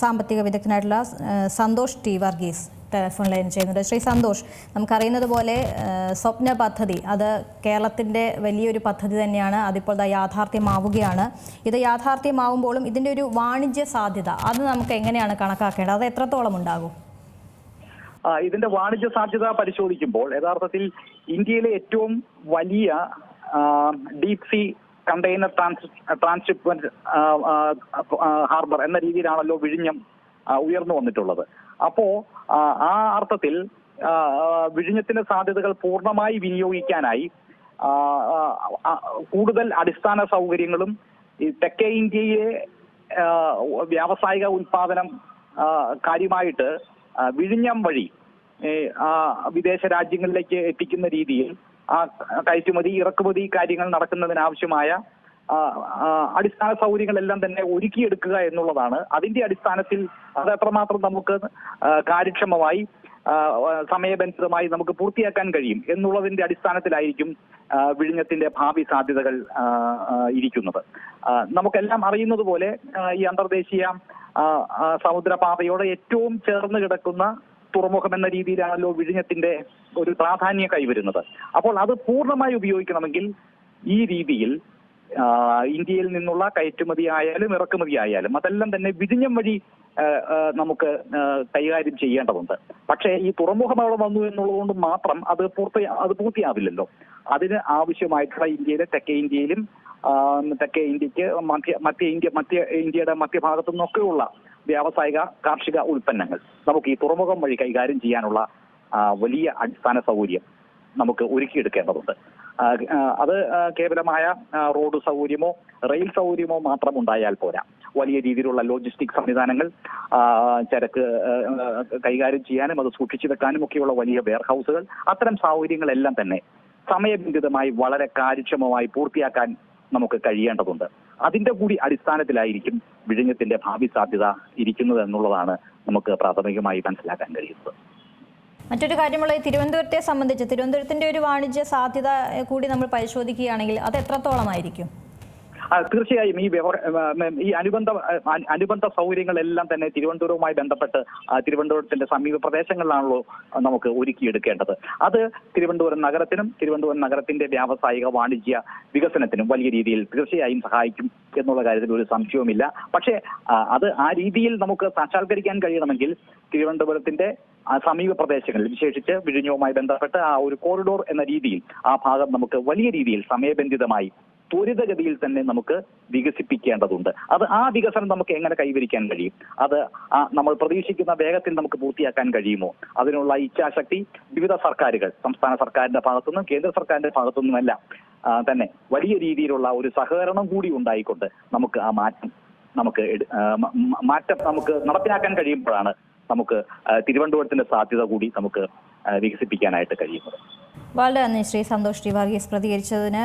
സാമ്പത്തിക വിദഗ്ധനായിട്ടുള്ള Santhosh T Varghese telephone line ചെയ്യുന്നുണ്ട്. ശ്രീ സന്തോഷ് നമുക്കറിയുന്നത് പോലെ സ്വപ്ന പദ്ധതി അത് കേരളത്തിന്റെ വലിയൊരു പദ്ധതി തന്നെയാണ്. അതിപ്പോൾ യാഥാർത്ഥ്യമാവുകയാണ്. ഇത് യാഥാർത്ഥ്യമാവുമ്പോഴും ഇതിന്റെ ഒരു വാണിജ്യ സാധ്യത അത് നമുക്ക് എങ്ങനെയാണ് കണക്കാക്കേണ്ടത്? അത് എത്രത്തോളം ഉണ്ടാകും? ഇതിന്റെ വാണിജ്യ സാധ്യത പരിശോധിക്കുമ്പോൾ യഥാർത്ഥത്തിൽ ഇന്ത്യയിലെ ഏറ്റവും വലിയ deep sea container trans transhipment harbour എന്ന രീതിയിലാണല്ലോ വിഴിഞ്ഞം ഉയർന്നു വന്നിട്ടുള്ളത്. അപ്പോ ആ, അർത്ഥത്തിൽ വിഴിഞ്ഞത്തിന്റെ സാധ്യതകൾ പൂർണമായി വിനിയോഗിക്കാനായി കൂടുതൽ അടിസ്ഥാന സൗകര്യങ്ങളും ഈ തെക്കേ ഇന്ത്യയെ വ്യാവസായിക ഉൽപാദനം കാര്യമായിട്ട് വിഴിഞ്ഞം വഴി വിദേശ രാജ്യങ്ങളിലേക്ക് എത്തിക്കുന്ന രീതിയിൽ ആ കയറ്റുമതി ഇറക്കുമതി കാര്യങ്ങൾ നടക്കുന്നതിനാവശ്യമായ അടിസ്ഥാന സൗകര്യങ്ങളെല്ലാം തന്നെ ഒരുക്കിയെടുക്കുക എന്നുള്ളതാണ്. അതിന്റെ അടിസ്ഥാനത്തിൽ അത് എത്രമാത്രം നമുക്ക് കാര്യക്ഷമമായി സമയബന്ധിതമായി നമുക്ക് പൂർത്തിയാക്കാൻ കഴിയും എന്നുള്ളതിന്റെ അടിസ്ഥാനത്തിലായിരിക്കും വിഴിഞ്ഞത്തിന്റെ ഭാവി സാധ്യതകൾ ഇരിക്കുന്നത്. നമുക്കെല്ലാം അറിയുന്നത് പോലെ ഈ അന്തർദേശീയ സമുദ്രപാതയോട് ഏറ്റവും ചേർന്ന് കിടക്കുന്ന തുറമുഖം എന്ന രീതിയിലാണല്ലോ വിഴിഞ്ഞത്തിന്റെ ഒരു പ്രാധാന്യം കൈവരുന്നത്. അപ്പോൾ അത് പൂർണമായി ഉപയോഗിക്കണമെങ്കിൽ ഈ രീതിയിൽ ഇന്ത്യയിൽ നിന്നുള്ള കയറ്റുമതി ആയാലും ഇറക്കുമതി ആയാലും അതെല്ലാം തന്നെ വിഴിഞ്ഞം വഴി നമുക്ക് കൈകാര്യം ചെയ്യേണ്ടതുണ്ട്. പക്ഷേ ഈ തുറമുഖം അവിടെ വന്നു എന്നുള്ളത് കൊണ്ട് മാത്രം അത് പൂർത്തി അത് പൂർത്തിയാവില്ലല്ലോ. അതിന് ആവശ്യമായിട്ടുള്ള ഇന്ത്യയിലെ തെക്കേ ഇന്ത്യയിലും തെക്കേ ഇന്ത്യയ്ക്ക് മധ്യ മധ്യ ഇന്ത്യ മധ്യ ഇന്ത്യയുടെ മധ്യഭാഗത്തു നിന്നൊക്കെയുള്ള വ്യാവസായിക കാർഷിക ഉൽപ്പന്നങ്ങൾ. നമുക്ക് ഈ തുറമുഖം വഴി കൈകാര്യം ചെയ്യാനുള്ള വലിയ അടിസ്ഥാന സൗകര്യം നമുക്ക് ഒരുക്കിയെടുക്കേണ്ടതുണ്ട്. അത് കേവലമായ റോഡ് സൗകര്യമോ റെയിൽ സൗകര്യമോ മാത്രം ഉണ്ടായാൽ പോരാ. വലിയ രീതിയിലുള്ള ലോജിസ്റ്റിക് സംവിധാനങ്ങൾ ചരക്ക് കൈകാര്യം ചെയ്യാനും അത് സൂക്ഷിച്ചു വെക്കാനും ഒക്കെയുള്ള വലിയ വെയർഹൗസുകൾ അത്തരം സൗകര്യങ്ങളെല്ലാം തന്നെ സമയബന്ധിതമായി വളരെ കാര്യക്ഷമമായി പൂർത്തിയാക്കാൻ നമുക്ക് കഴിയേണ്ടതുണ്ട്. അതിന്റെ കൂടി അടിസ്ഥാനത്തിലായിരിക്കും വിഴിഞ്ഞത്തിന്റെ ഭാവി സാധ്യത ഇരിക്കുന്നത് എന്നുള്ളതാണ് നമുക്ക് പ്രാഥമികമായി മനസ്സിലാക്കാൻ കഴിയുന്നത്. മറ്റൊരു കാര്യമുള്ള ഈ തിരുവനന്തപുരത്തെ സംബന്ധിച്ച് തിരുവനന്തപുരത്തിന്റെ ഒരു വാണിജ്യ സാധ്യത കൂടി നമ്മൾ പരിശോധിക്കുകയാണെങ്കിൽ അത് എത്രത്തോളമായിരിക്കും? തീർച്ചയായും ഈ ഈ അനുബന്ധ അനുബന്ധ സൗകര്യങ്ങളെല്ലാം തന്നെ തിരുവനന്തപുരവുമായി ബന്ധപ്പെട്ട് തിരുവനന്തപുരത്തിന്റെ സമീപ പ്രദേശങ്ങളിലാണല്ലോ നമുക്ക് ഒരുക്കിയെടുക്കേണ്ടത്. അത് തിരുവനന്തപുരം നഗരത്തിനും തിരുവനന്തപുരം നഗരത്തിന്റെ വ്യാവസായിക വാണിജ്യ വികസനത്തിനും വലിയ രീതിയിൽ തീർച്ചയായും സഹായിക്കും എന്നുള്ള കാര്യത്തിൽ ഒരു സംശയവുമില്ല. പക്ഷേ അത് ആ രീതിയിൽ നമുക്ക് സാക്ഷാത്കരിക്കാൻ കഴിയണമെങ്കിൽ തിരുവനന്തപുരത്തിന്റെ സമീപ പ്രദേശങ്ങളിൽ വിശേഷിച്ച് വിഴിഞ്ഞവുമായി ബന്ധപ്പെട്ട് ആ ഒരു കോറിഡോർ എന്ന രീതിയിൽ ആ ഭാഗം നമുക്ക് വലിയ രീതിയിൽ സമയബന്ധിതമായി ത്വരിതഗതിയിൽ തന്നെ നമുക്ക് വികസിപ്പിക്കേണ്ടതുണ്ട്. അത് ആ വികസനം നമുക്ക് എങ്ങനെ കൈവരിക്കാൻ കഴിയും? അത് നമ്മൾ പ്രതീക്ഷിക്കുന്ന വേഗത്തിൽ നമുക്ക് പൂർത്തിയാക്കാൻ കഴിയുമോ? അതിനുള്ള ഇച്ഛാശക്തി വിവിധ സർക്കാരുകൾ സംസ്ഥാന സർക്കാരിന്റെ ഭാഗത്തുനിന്നും കേന്ദ്ര സർക്കാരിന്റെ ഭാഗത്തുനിന്നുമെല്ലാം തന്നെ വലിയ രീതിയിലുള്ള ഒരു സഹകരണം കൂടി ഉണ്ടായിക്കൊണ്ട് നമുക്ക് ആ മാറ്റം നമുക്ക് മാറ്റം നമുക്ക് നടപ്പിലാക്കാൻ കഴിയുമ്പോഴാണ് നമുക്ക് തിരുവനന്തപുരത്തിന്റെ സാധ്യത കൂടി നമുക്ക് വികസിപ്പിക്കാനായിട്ട് കഴിയുന്നത്. വളരെ നന്ദി ശ്രീ സന്തോഷ് ടി വർഗീസ് പ്രതികരിച്ചതിന്